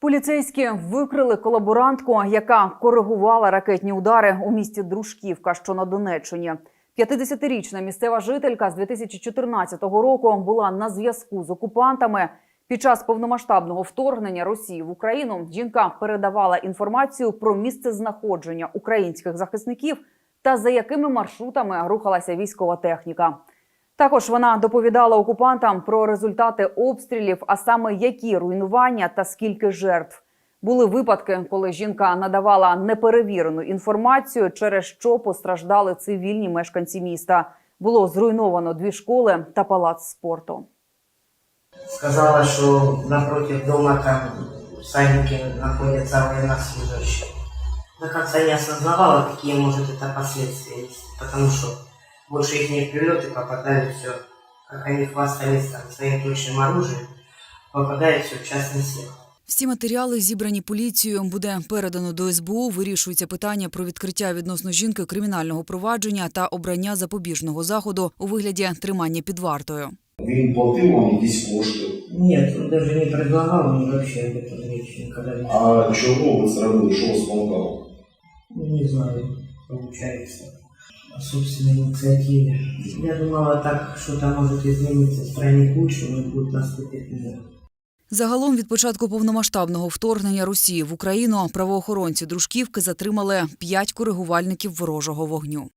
Поліцейські викрили колаборантку, яка коригувала ракетні удари у місті Дружківка, що на Донеччині. 50-річна місцева жителька з 2014 року була на зв'язку з окупантами. Під час повномасштабного вторгнення Росії в Україну жінка передавала інформацію про місце знаходження українських захисників та за якими маршрутами рухалася військова техніка. Також вона доповідала окупантам про результати обстрілів, а саме які руйнування та скільки жертв. Були випадки, коли жінка надавала неперевірену інформацію, через що постраждали цивільні мешканці міста. Було зруйновано дві школи та палац спорту. Сказала, что напротив дома там всадники находятся военнослужащие. До конца не осознавала, какие может это последствия потому что больше их не прилеты попадают все, как они хвастались там своим точным оружием, попадает все в частный сектор. Всі матеріали, зібрані поліцією, буде передано до СБУ. Вирішується питання про відкриття відносно жінки кримінального провадження та обрання запобіжного заходу у вигляді тримання під вартою. Він платив вам якісь кошти. Нет, он даже не предлагал мне вообще об этом речи никогда не А чого ви це робили? Що вас спонукало? Не знаю, получается, о собственной инициативе. Я думала так, что там может измениться в стране к лучшему и будет наступить мир. Загалом від початку повномасштабного вторгнення Росії в Україну правоохоронці дружківки затримали п'ять коригувальників ворожого вогню.